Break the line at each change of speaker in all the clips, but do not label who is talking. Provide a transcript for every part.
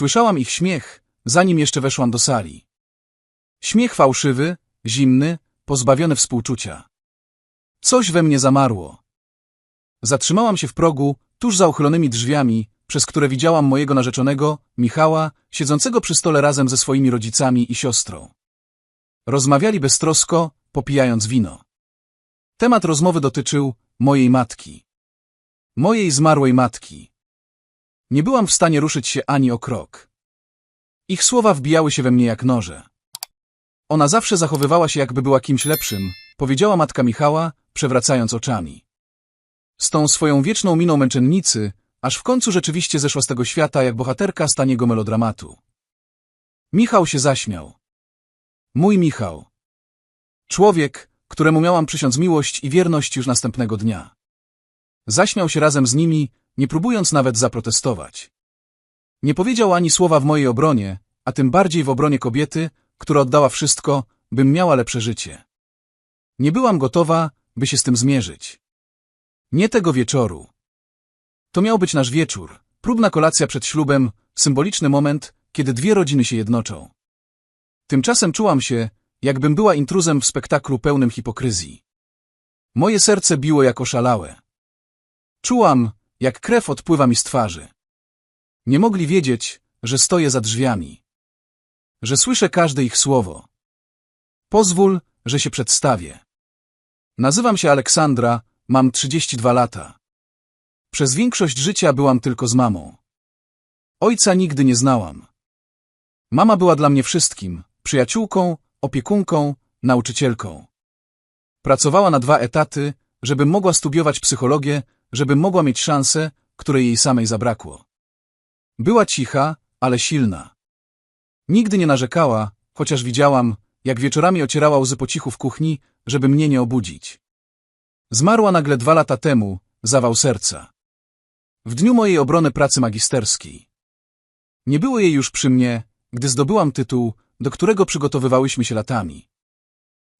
Słyszałam ich śmiech, zanim jeszcze weszłam do sali. Śmiech fałszywy, zimny, pozbawiony współczucia. Coś we mnie zamarło. Zatrzymałam się w progu, tuż za uchylonymi drzwiami, przez które widziałam mojego narzeczonego, Michała, siedzącego przy stole razem ze swoimi rodzicami i siostrą. Rozmawiali beztrosko, popijając wino. Temat rozmowy dotyczył mojej matki. Mojej zmarłej matki. Nie byłam w stanie ruszyć się ani o krok. Ich słowa wbijały się we mnie jak noże. Ona zawsze zachowywała się, jakby była kimś lepszym, powiedziała matka Michała, przewracając oczami. Z tą swoją wieczną miną męczennicy, aż w końcu rzeczywiście zeszła z tego świata jak bohaterka z taniego melodramatu. Michał się zaśmiał. Mój Michał. Człowiek, któremu miałam przysiąc miłość i wierność już następnego dnia. Zaśmiał się razem z nimi, nie próbując nawet zaprotestować. Nie powiedział ani słowa w mojej obronie, a tym bardziej w obronie kobiety, która oddała wszystko, bym miała lepsze życie. Nie byłam gotowa, by się z tym zmierzyć. Nie tego wieczoru. To miał być nasz wieczór, próbna kolacja przed ślubem, symboliczny moment, kiedy dwie rodziny się jednoczą. Tymczasem czułam się, jakbym była intruzem w spektaklu pełnym hipokryzji. Moje serce biło jak oszalałe. Czułam, jak krew odpływa mi z twarzy. Nie mogli wiedzieć, że stoję za drzwiami. Że słyszę każde ich słowo. Pozwól, że się przedstawię. Nazywam się Aleksandra, mam 32 lata. Przez większość życia byłam tylko z mamą. Ojca nigdy nie znałam. Mama była dla mnie wszystkim, przyjaciółką, opiekunką, nauczycielką. Pracowała na dwa etaty, żebym mogła studiować psychologię, żebym mogła mieć szansę, której jej samej zabrakło. Była cicha, ale silna. Nigdy nie narzekała, chociaż widziałam, jak wieczorami ocierała łzy po cichu w kuchni, żeby mnie nie obudzić. Zmarła nagle dwa lata temu, zawał serca. W dniu mojej obrony pracy magisterskiej. Nie było jej już przy mnie, gdy zdobyłam tytuł, do którego przygotowywałyśmy się latami.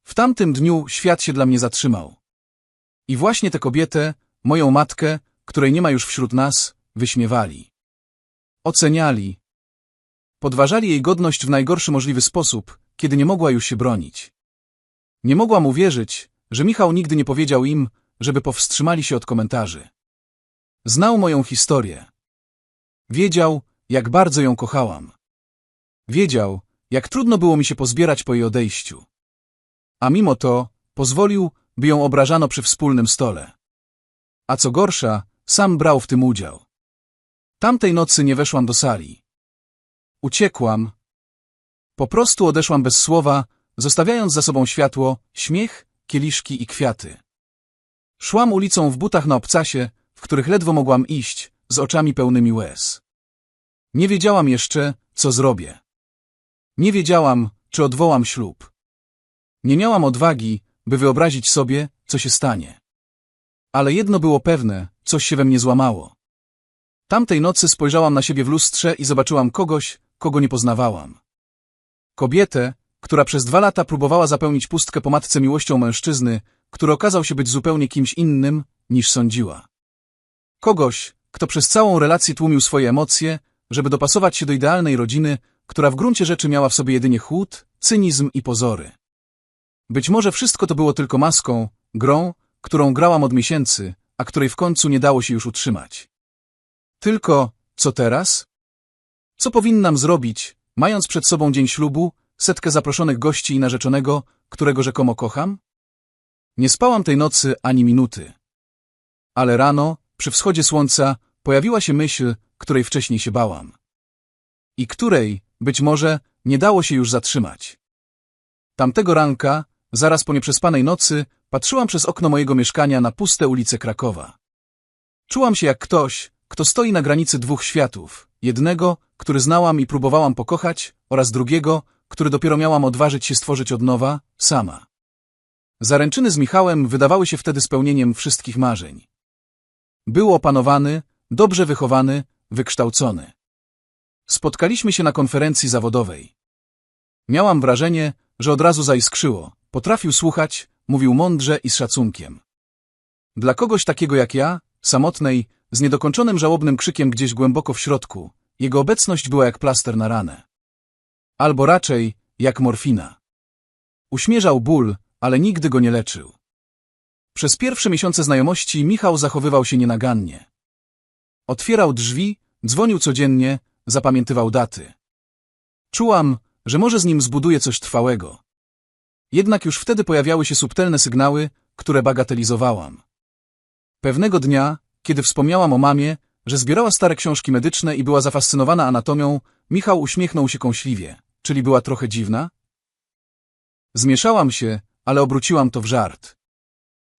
W tamtym dniu świat się dla mnie zatrzymał. I właśnie tę kobietę, moją matkę, której nie ma już wśród nas, wyśmiewali. Oceniali. Podważali jej godność w najgorszy możliwy sposób, kiedy nie mogła już się bronić. Nie mogłam uwierzyć, że Michał nigdy nie powiedział im, żeby powstrzymali się od komentarzy. Znał moją historię. Wiedział, jak bardzo ją kochałam. Wiedział, jak trudno było mi się pozbierać po jej odejściu. A mimo to pozwolił, by ją obrażano przy wspólnym stole. A co gorsza, sam brał w tym udział. Tamtej nocy nie weszłam do sali. Uciekłam. Po prostu odeszłam bez słowa, zostawiając za sobą światło, śmiech, kieliszki i kwiaty. Szłam ulicą w butach na obcasie, w których ledwo mogłam iść, z oczami pełnymi łez. Nie wiedziałam jeszcze, co zrobię. Nie wiedziałam, czy odwołam ślub. Nie miałam odwagi, by wyobrazić sobie, co się stanie. Ale jedno było pewne, coś się we mnie złamało. Tamtej nocy spojrzałam na siebie w lustrze i zobaczyłam kogoś, kogo nie poznawałam. Kobietę, która przez dwa lata próbowała zapełnić pustkę po matce miłością mężczyzny, który okazał się być zupełnie kimś innym, niż sądziła. Kogoś, kto przez całą relację tłumił swoje emocje, żeby dopasować się do idealnej rodziny, która w gruncie rzeczy miała w sobie jedynie chłód, cynizm i pozory. Być może wszystko to było tylko maską, grą, którą grałam od miesięcy, a której w końcu nie dało się już utrzymać. Tylko, co teraz? Co powinnam zrobić, mając przed sobą dzień ślubu, setkę zaproszonych gości i narzeczonego, którego rzekomo kocham? Nie spałam tej nocy ani minuty. Ale rano, przy wschodzie słońca, pojawiła się myśl, której wcześniej się bałam. I której, być może, nie dało się już zatrzymać. Tamtego ranka, zaraz po nieprzespanej nocy, patrzyłam przez okno mojego mieszkania na puste ulice Krakowa. Czułam się jak ktoś, kto stoi na granicy dwóch światów. Jednego, który znałam i próbowałam pokochać, oraz drugiego, który dopiero miałam odważyć się stworzyć od nowa, sama. Zaręczyny z Michałem wydawały się wtedy spełnieniem wszystkich marzeń. Był opanowany, dobrze wychowany, wykształcony. Spotkaliśmy się na konferencji zawodowej. Miałam wrażenie, że od razu zaiskrzyło. Potrafił słuchać, mówił mądrze i z szacunkiem. Dla kogoś takiego jak ja, samotnej, z niedokończonym żałobnym krzykiem gdzieś głęboko w środku, Jego obecność była jak plaster na ranę. Albo raczej jak morfina. Uśmierzał ból, ale nigdy go nie leczył. Przez pierwsze miesiące znajomości Michał zachowywał się nienagannie. Otwierał drzwi, dzwonił codziennie, zapamiętywał daty. Czułam, że może z nim zbuduje coś trwałego. Jednak już wtedy pojawiały się subtelne sygnały, które bagatelizowałam. Pewnego dnia, kiedy wspomniałam o mamie, że zbierała stare książki medyczne i była zafascynowana anatomią, Michał uśmiechnął się kąśliwie. Czyli była trochę dziwna? Zmieszałam się, ale obróciłam to w żart.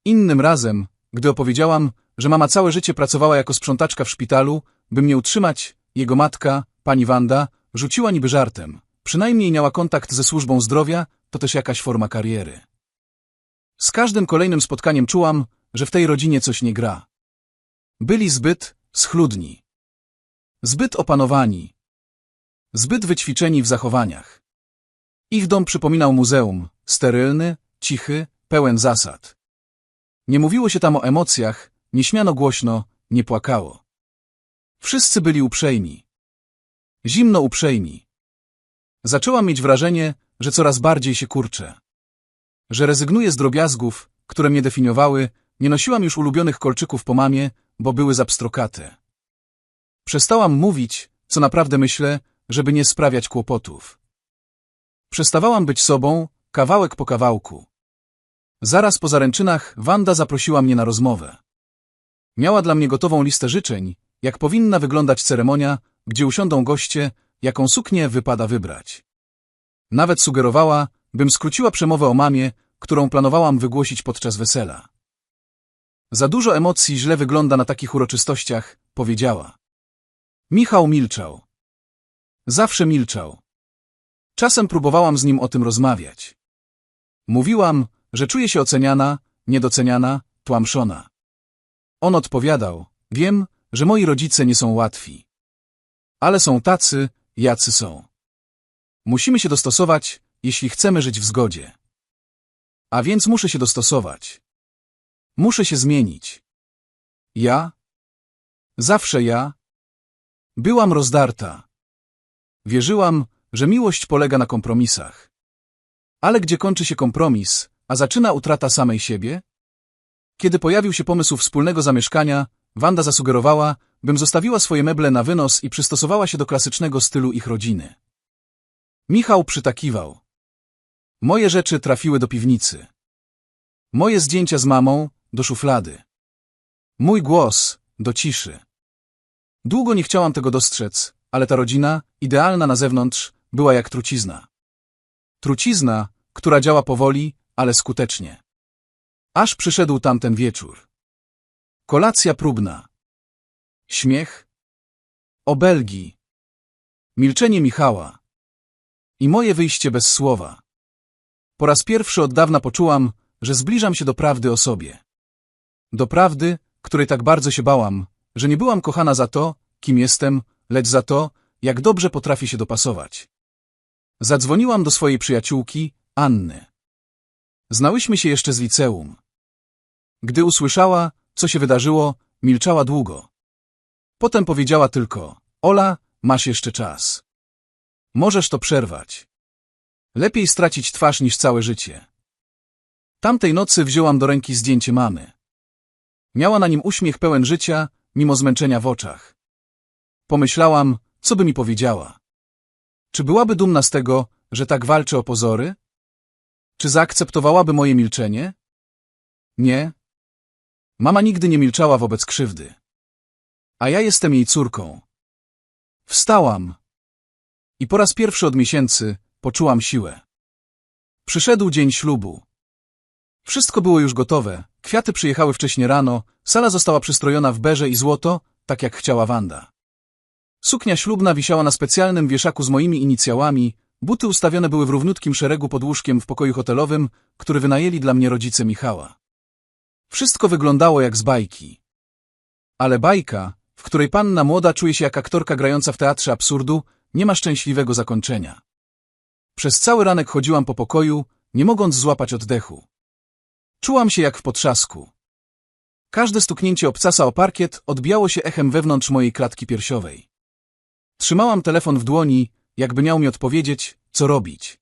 Innym razem, gdy opowiedziałam, że mama całe życie pracowała jako sprzątaczka w szpitalu, by mnie utrzymać, jego matka, pani Wanda, rzuciła niby żartem. Przynajmniej miała kontakt ze służbą zdrowia, to też jakaś forma kariery. Z każdym kolejnym spotkaniem czułam, że w tej rodzinie coś nie gra. Byli zbyt schludni. Zbyt opanowani. Zbyt wyćwiczeni w zachowaniach. Ich dom przypominał muzeum, sterylny, cichy, pełen zasad. Nie mówiło się tam o emocjach, nie śmiano głośno, nie płakało. Wszyscy byli uprzejmi. Zimno uprzejmi. Zaczęłam mieć wrażenie, że coraz bardziej się kurczę. Że rezygnuję z drobiazgów, które mnie definiowały, nie nosiłam już ulubionych kolczyków po mamie, bo były zapstrokate. Przestałam mówić, co naprawdę myślę, żeby nie sprawiać kłopotów. Przestawałam być sobą, kawałek po kawałku. Zaraz po zaręczynach Wanda zaprosiła mnie na rozmowę. Miała dla mnie gotową listę życzeń, jak powinna wyglądać ceremonia, gdzie usiądą goście, jaką suknię wypada wybrać. Nawet sugerowała, bym skróciła przemowę o mamie, którą planowałam wygłosić podczas wesela. Za dużo emocji źle wygląda na takich uroczystościach, powiedziała. Michał milczał. Zawsze milczał. Czasem próbowałam z nim o tym rozmawiać. Mówiłam, że czuję się oceniana, niedoceniana, tłamszona. On odpowiadał, wiem, że moi rodzice nie są łatwi. Ale są tacy, jacy są. Musimy się dostosować, jeśli chcemy żyć w zgodzie. A więc muszę się dostosować. Muszę się zmienić. Ja? Zawsze ja? Byłam rozdarta. Wierzyłam, że miłość polega na kompromisach. Ale gdzie kończy się kompromis, a zaczyna utrata samej siebie? Kiedy pojawił się pomysł wspólnego zamieszkania, Wanda zasugerowała, bym zostawiła swoje meble na wynos i przystosowała się do klasycznego stylu ich rodziny. Michał przytakiwał. Moje rzeczy trafiły do piwnicy. Moje zdjęcia z mamą do szuflady. Mój głos do ciszy. Długo nie chciałam tego dostrzec, ale ta rodzina, idealna na zewnątrz, była jak trucizna. Trucizna, która działa powoli, ale skutecznie. Aż przyszedł tamten wieczór. Kolacja próbna. Śmiech. Obelgi. Milczenie Michała. I moje wyjście bez słowa. Po raz pierwszy od dawna poczułam, że zbliżam się do prawdy o sobie. Do prawdy, której tak bardzo się bałam, że nie byłam kochana za to, kim jestem, lecz za to, jak dobrze potrafię się dopasować. Zadzwoniłam do swojej przyjaciółki, Anny. Znałyśmy się jeszcze z liceum. Gdy usłyszała, co się wydarzyło, milczała długo. Potem powiedziała tylko, Ola, masz jeszcze czas. Możesz to przerwać. Lepiej stracić twarz niż całe życie. Tamtej nocy wzięłam do ręki zdjęcie mamy. Miała na nim uśmiech pełen życia, mimo zmęczenia w oczach. Pomyślałam, co by mi powiedziała. Czy byłaby dumna z tego, że tak walczę o pozory? Czy zaakceptowałaby moje milczenie? Nie. Mama nigdy nie milczała wobec krzywdy. A ja jestem jej córką. Wstałam. I po raz pierwszy od miesięcy poczułam siłę. Przyszedł dzień ślubu. Wszystko było już gotowe, kwiaty przyjechały wcześnie rano, sala została przystrojona w berze i złoto, tak jak chciała Wanda. Suknia ślubna wisiała na specjalnym wieszaku z moimi inicjałami, buty ustawione były w równiutkim szeregu pod łóżkiem w pokoju hotelowym, który wynajęli dla mnie rodzice Michała. Wszystko wyglądało jak z bajki. Ale bajka, w której panna młoda czuje się jak aktorka grająca w teatrze absurdu, nie ma szczęśliwego zakończenia. Przez cały ranek chodziłam po pokoju, nie mogąc złapać oddechu. Czułam się jak w potrzasku. Każde stuknięcie obcasa o parkiet odbijało się echem wewnątrz mojej klatki piersiowej. Trzymałam telefon w dłoni, jakby miał mi odpowiedzieć, co robić.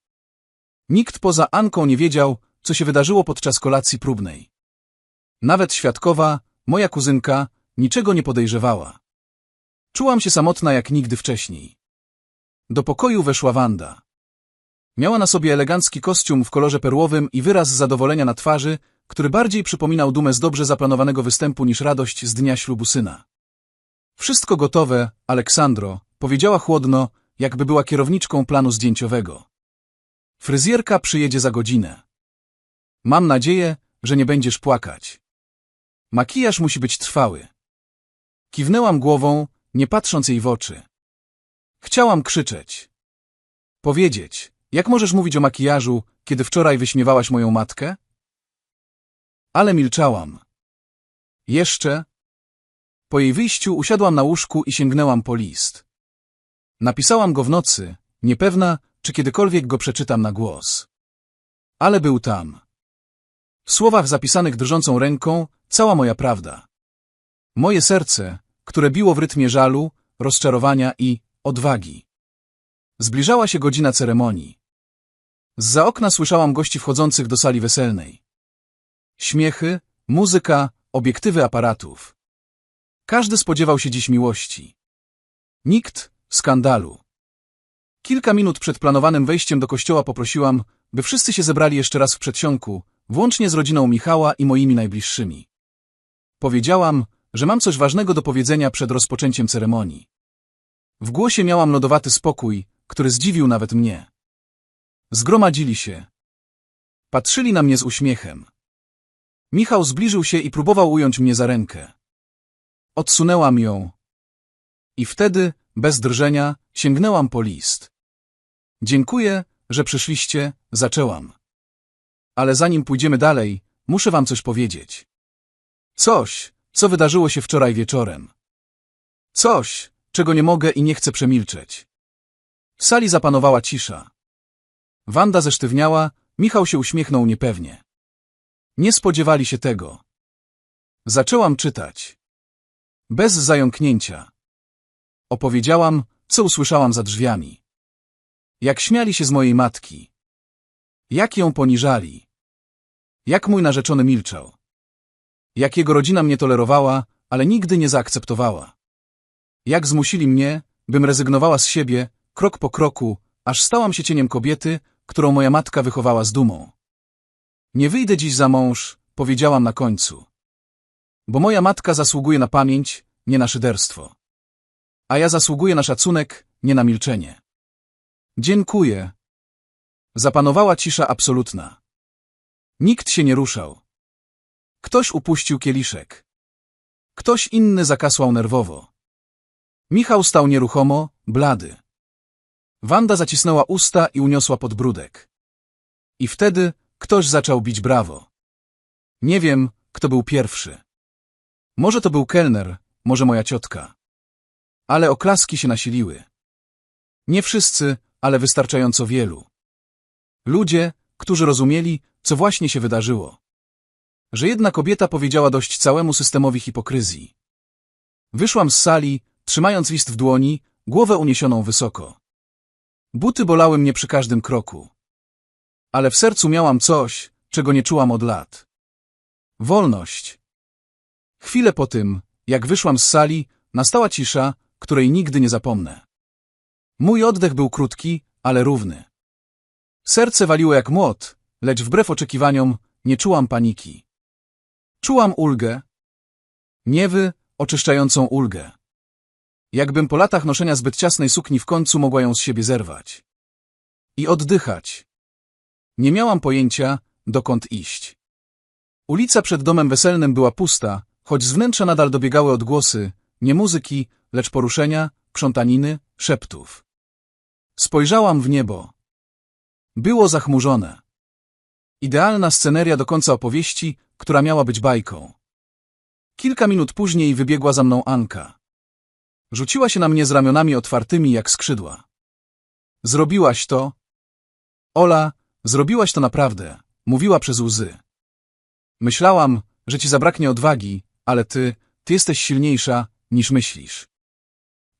Nikt poza Anką nie wiedział, co się wydarzyło podczas kolacji próbnej. Nawet świadkowa, moja kuzynka, niczego nie podejrzewała. Czułam się samotna jak nigdy wcześniej. Do pokoju weszła Wanda. Miała na sobie elegancki kostium w kolorze perłowym i wyraz zadowolenia na twarzy, który bardziej przypominał dumę z dobrze zaplanowanego występu niż radość z dnia ślubu syna. Wszystko gotowe, Aleksandro, powiedziała chłodno, jakby była kierowniczką planu zdjęciowego. Fryzjerka przyjedzie za godzinę. Mam nadzieję, że nie będziesz płakać. Makijaż musi być trwały. Kiwnęłam głową, nie patrząc jej w oczy. Chciałam krzyczeć. Powiedzieć, jak możesz mówić o makijażu, kiedy wczoraj wyśmiewałaś moją matkę? Ale milczałam. Jeszcze? Po jej wyjściu usiadłam na łóżku i sięgnęłam po list. Napisałam go w nocy, niepewna, czy kiedykolwiek go przeczytam na głos. Ale był tam. W słowach zapisanych drżącą ręką cała moja prawda. Moje serce, które biło w rytmie żalu, rozczarowania i odwagi. Zbliżała się godzina ceremonii. Zza okna słyszałam gości wchodzących do sali weselnej. Śmiechy, muzyka, obiektywy aparatów. Każdy spodziewał się dziś miłości. Nikt skandalu. Kilka minut przed planowanym wejściem do kościoła poprosiłam, by wszyscy się zebrali jeszcze raz w przedsionku, włącznie z rodziną Michała i moimi najbliższymi. Powiedziałam, że mam coś ważnego do powiedzenia przed rozpoczęciem ceremonii. W głosie miałam lodowaty spokój, który zdziwił nawet mnie. Zgromadzili się. Patrzyli na mnie z uśmiechem. Michał zbliżył się i próbował ująć mnie za rękę. Odsunęłam ją. I wtedy, bez drżenia, sięgnęłam po list. Dziękuję, że przyszliście, zaczęłam. Ale zanim pójdziemy dalej, muszę wam coś powiedzieć. Coś, co wydarzyło się wczoraj wieczorem. Coś, czego nie mogę i nie chcę przemilczeć. W sali zapanowała cisza. Wanda zesztywniała, Michał się uśmiechnął niepewnie. Nie spodziewali się tego. Zaczęłam czytać. Bez zająknięcia. Opowiedziałam, co usłyszałam za drzwiami. Jak śmiali się z mojej matki. Jak ją poniżali. Jak mój narzeczony milczał. Jak jego rodzina mnie tolerowała, ale nigdy nie zaakceptowała. Jak zmusili mnie, bym rezygnowała z siebie, krok po kroku, aż stałam się cieniem kobiety, którą moja matka wychowała z dumą. Nie wyjdę dziś za mąż, powiedziałam na końcu. Bo moja matka zasługuje na pamięć, nie na szyderstwo. A ja zasługuję na szacunek, nie na milczenie. Dziękuję. Zapanowała cisza absolutna. Nikt się nie ruszał. Ktoś upuścił kieliszek. Ktoś inny zakasłał nerwowo. Michał stał nieruchomo, blady. Wanda zacisnęła usta i uniosła podbródek. I wtedy ktoś zaczął bić brawo. Nie wiem, kto był pierwszy. Może to był kelner, może moja ciotka. Ale oklaski się nasiliły. Nie wszyscy, ale wystarczająco wielu. Ludzie, którzy rozumieli, co właśnie się wydarzyło. Że jedna kobieta powiedziała dość całemu systemowi hipokryzji. Wyszłam z sali, trzymając list w dłoni, głowę uniesioną wysoko. Buty bolały mnie przy każdym kroku. Ale w sercu miałam coś, czego nie czułam od lat. Wolność. Chwilę po tym, jak wyszłam z sali, nastała cisza, której nigdy nie zapomnę. Mój oddech był krótki, ale równy. Serce waliło jak młot, lecz wbrew oczekiwaniom nie czułam paniki. Czułam ulgę. Niewy, oczyszczającą ulgę. Jakbym po latach noszenia zbyt ciasnej sukni w końcu mogła ją z siebie zerwać. I oddychać. Nie miałam pojęcia, dokąd iść. Ulica przed domem weselnym była pusta, choć z wnętrza nadal dobiegały odgłosy, nie muzyki, lecz poruszenia, krzątaniny, szeptów. Spojrzałam w niebo. Było zachmurzone. Idealna sceneria do końca opowieści, która miała być bajką. Kilka minut później wybiegła za mną Anka. Rzuciła się na mnie z ramionami otwartymi jak skrzydła. Zrobiłaś to? Ola, zrobiłaś to naprawdę, mówiła przez łzy. Myślałam, że ci zabraknie odwagi, ale ty, ty jesteś silniejsza, niż myślisz.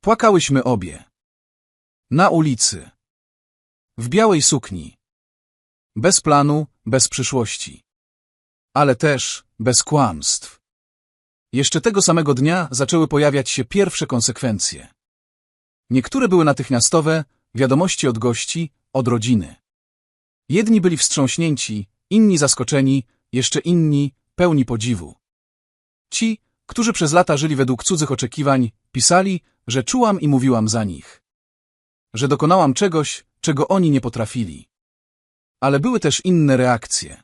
Płakałyśmy obie. Na ulicy. W białej sukni. Bez planu, bez przyszłości. Ale też bez kłamstw. Jeszcze tego samego dnia zaczęły pojawiać się pierwsze konsekwencje. Niektóre były natychmiastowe, wiadomości od gości, od rodziny. Jedni byli wstrząśnięci, inni zaskoczeni, jeszcze inni pełni podziwu. Ci, którzy przez lata żyli według cudzych oczekiwań, pisali, że czułam i mówiłam za nich. Że dokonałam czegoś, czego oni nie potrafili. Ale były też inne reakcje.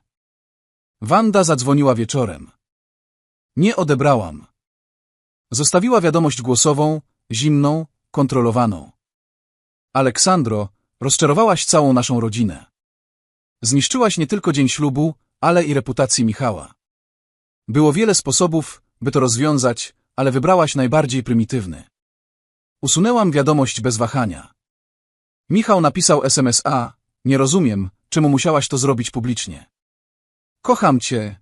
Wanda zadzwoniła wieczorem. Nie odebrałam. Zostawiła wiadomość głosową, zimną, kontrolowaną. Aleksandro, rozczarowałaś całą naszą rodzinę. Zniszczyłaś nie tylko dzień ślubu, ale i reputację Michała. Było wiele sposobów, by to rozwiązać, ale wybrałaś najbardziej prymitywny. Usunęłam wiadomość bez wahania. Michał napisał SMS-a, nie rozumiem, czemu musiałaś to zrobić publicznie. Kocham cię,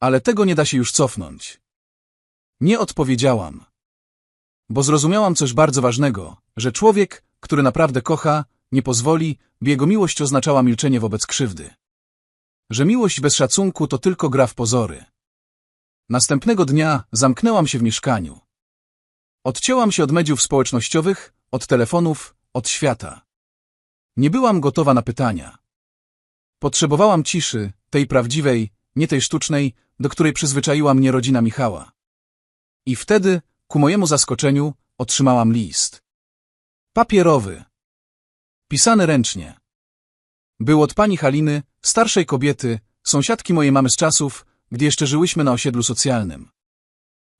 ale tego nie da się już cofnąć. Nie odpowiedziałam. Bo zrozumiałam coś bardzo ważnego, że człowiek, który naprawdę kocha, nie pozwoli, by jego miłość oznaczała milczenie wobec krzywdy. Że miłość bez szacunku to tylko gra w pozory. Następnego dnia zamknęłam się w mieszkaniu. Odcięłam się od mediów społecznościowych, od telefonów, od świata. Nie byłam gotowa na pytania. Potrzebowałam ciszy, tej prawdziwej, nie tej sztucznej, do której przyzwyczaiła mnie rodzina Michała. I wtedy, ku mojemu zaskoczeniu, otrzymałam list. Papierowy. Pisany ręcznie. Był od pani Haliny, starszej kobiety, sąsiadki mojej mamy z czasów, gdy jeszcze żyłyśmy na osiedlu socjalnym.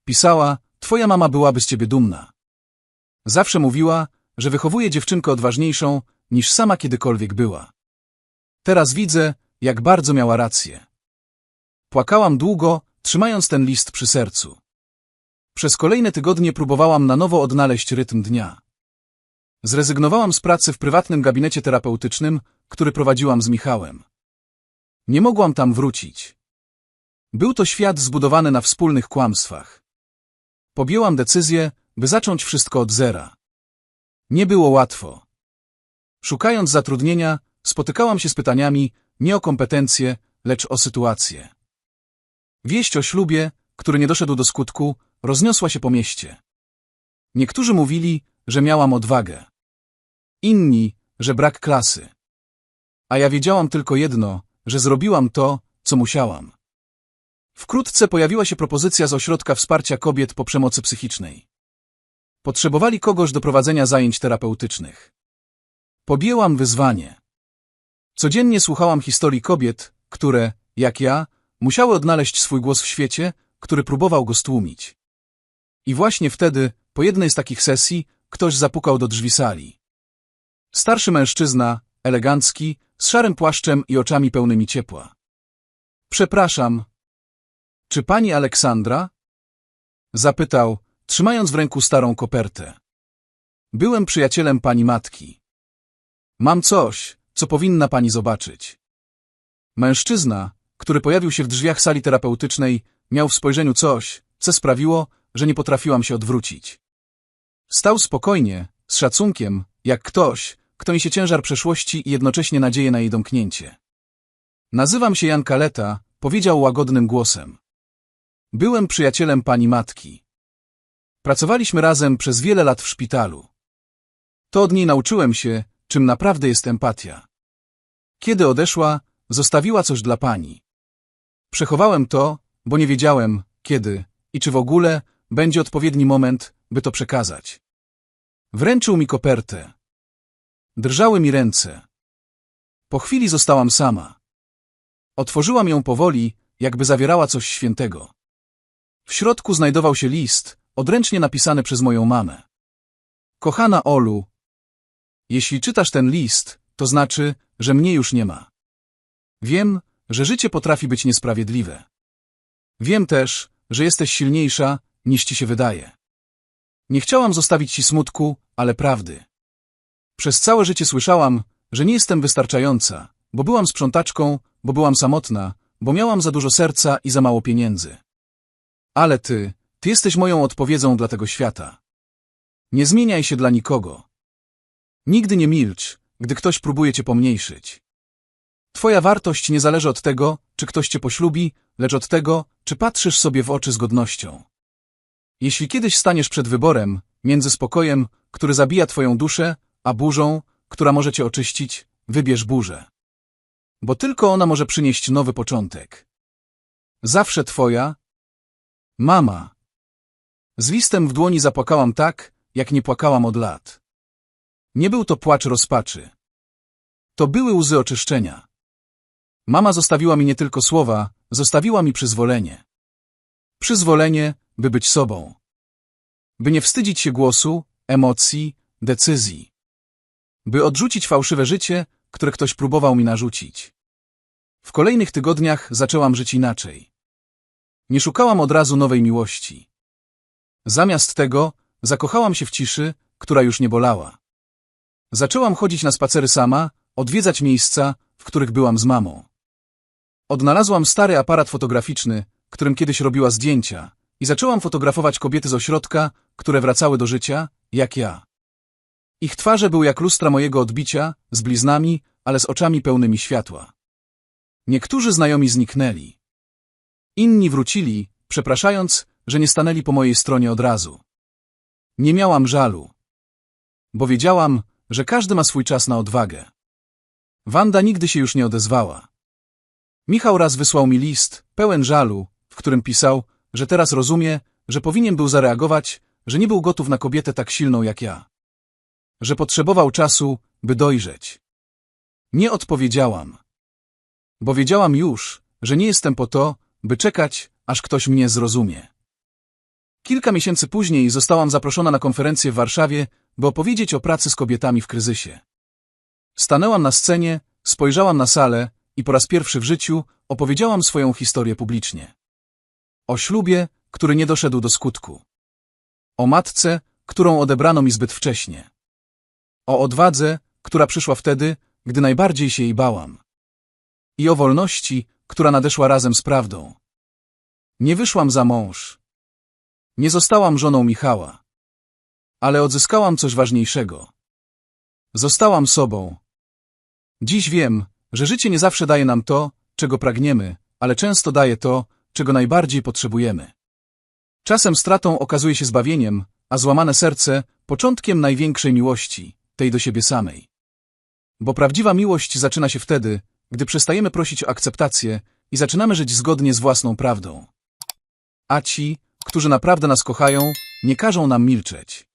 Pisała, twoja mama byłaby z ciebie dumna. Zawsze mówiła, że wychowuje dziewczynkę odważniejszą, niż sama kiedykolwiek była. Teraz widzę, jak bardzo miała rację. Płakałam długo, trzymając ten list przy sercu. Przez kolejne tygodnie próbowałam na nowo odnaleźć rytm dnia. Zrezygnowałam z pracy w prywatnym gabinecie terapeutycznym, który prowadziłam z Michałem. Nie mogłam tam wrócić. Był to świat zbudowany na wspólnych kłamstwach. Podjęłam decyzję, by zacząć wszystko od zera. Nie było łatwo. Szukając zatrudnienia, spotykałam się z pytaniami nie o kompetencje, lecz o sytuację. Wieść o ślubie, który nie doszedł do skutku, rozniosła się po mieście. Niektórzy mówili, że miałam odwagę. Inni, że brak klasy. A ja wiedziałam tylko jedno, że zrobiłam to, co musiałam. Wkrótce pojawiła się propozycja z ośrodka wsparcia kobiet po przemocy psychicznej. Potrzebowali kogoś do prowadzenia zajęć terapeutycznych. Podjęłam wyzwanie. Codziennie słuchałam historii kobiet, które, jak ja, musiały odnaleźć swój głos w świecie, który próbował go stłumić. I właśnie wtedy, po jednej z takich sesji, ktoś zapukał do drzwi sali. Starszy mężczyzna, elegancki, z szarym płaszczem i oczami pełnymi ciepła. Przepraszam. Czy pani Aleksandra? Zapytał, trzymając w ręku starą kopertę. Byłem przyjacielem pani matki. Mam coś, co powinna pani zobaczyć. Mężczyzna, który pojawił się w drzwiach sali terapeutycznej, miał w spojrzeniu coś, co sprawiło, że nie potrafiłam się odwrócić. Stał spokojnie, z szacunkiem, jak ktoś, kto niesie ciężar przeszłości i jednocześnie nadzieję na jej domknięcie. Nazywam się Jan Kaleta, powiedział łagodnym głosem. Byłem przyjacielem pani matki. Pracowaliśmy razem przez wiele lat w szpitalu. To od niej nauczyłem się, czym naprawdę jest empatia. Kiedy odeszła, zostawiła coś dla pani. Przechowałem to, bo nie wiedziałem, kiedy i czy w ogóle będzie odpowiedni moment, by to przekazać. Wręczył mi kopertę. Drżały mi ręce. Po chwili zostałam sama. Otworzyłam ją powoli, jakby zawierała coś świętego. W środku znajdował się list, odręcznie napisany przez moją mamę. Kochana Olu, jeśli czytasz ten list, to znaczy, że mnie już nie ma. Wiem, że życie potrafi być niesprawiedliwe. Wiem też, że jesteś silniejsza, niż ci się wydaje. Nie chciałam zostawić ci smutku, ale prawdy. Przez całe życie słyszałam, że nie jestem wystarczająca, bo byłam sprzątaczką, bo byłam samotna, bo miałam za dużo serca i za mało pieniędzy. Ale ty, ty jesteś moją odpowiedzią dla tego świata. Nie zmieniaj się dla nikogo. Nigdy nie milcz, gdy ktoś próbuje cię pomniejszyć. Twoja wartość nie zależy od tego, czy ktoś cię poślubi, lecz od tego, czy patrzysz sobie w oczy z godnością. Jeśli kiedyś staniesz przed wyborem między spokojem, który zabija twoją duszę, a burzą, która może cię oczyścić, wybierz burzę. Bo tylko ona może przynieść nowy początek. Zawsze twoja mama. Z listem w dłoni zapłakałam tak, jak nie płakałam od lat. Nie był to płacz rozpaczy. To były łzy oczyszczenia. Mama zostawiła mi nie tylko słowa, zostawiła mi przyzwolenie. Przyzwolenie, by być sobą. By nie wstydzić się głosu, emocji, decyzji. By odrzucić fałszywe życie, które ktoś próbował mi narzucić. W kolejnych tygodniach zaczęłam żyć inaczej. Nie szukałam od razu nowej miłości. Zamiast tego zakochałam się w ciszy, która już nie bolała. Zaczęłam chodzić na spacery sama, odwiedzać miejsca, w których byłam z mamą. Odnalazłam stary aparat fotograficzny, którym kiedyś robiła zdjęcia i zaczęłam fotografować kobiety z ośrodka, które wracały do życia, jak ja. Ich twarze były jak lustra mojego odbicia, z bliznami, ale z oczami pełnymi światła. Niektórzy znajomi zniknęli. Inni wrócili, przepraszając, że nie stanęli po mojej stronie od razu. Nie miałam żalu. Bo wiedziałam, że każdy ma swój czas na odwagę. Wanda nigdy się już nie odezwała. Michał raz wysłał mi list, pełen żalu, w którym pisał, że teraz rozumie, że powinien był zareagować, że nie był gotów na kobietę tak silną jak ja. Że potrzebował czasu, by dojrzeć. Nie odpowiedziałam. Bo wiedziałam już, że nie jestem po to, by czekać, aż ktoś mnie zrozumie. Kilka miesięcy później zostałam zaproszona na konferencję w Warszawie, by opowiedzieć o pracy z kobietami w kryzysie. Stanęłam na scenie, spojrzałam na salę i po raz pierwszy w życiu opowiedziałam swoją historię publicznie. O ślubie, który nie doszedł do skutku. O matce, którą odebrano mi zbyt wcześnie. O odwadze, która przyszła wtedy, gdy najbardziej się jej bałam. I o wolności, która nadeszła razem z prawdą. Nie wyszłam za mąż. Nie zostałam żoną Michała. Ale odzyskałam coś ważniejszego. Zostałam sobą. Dziś wiem, że życie nie zawsze daje nam to, czego pragniemy, ale często daje to, czego najbardziej potrzebujemy. Czasem stratą okazuje się zbawieniem, a złamane serce początkiem największej miłości, tej do siebie samej. Bo prawdziwa miłość zaczyna się wtedy, gdy przestajemy prosić o akceptację i zaczynamy żyć zgodnie z własną prawdą. A ci, którzy naprawdę nas kochają, nie każą nam milczeć.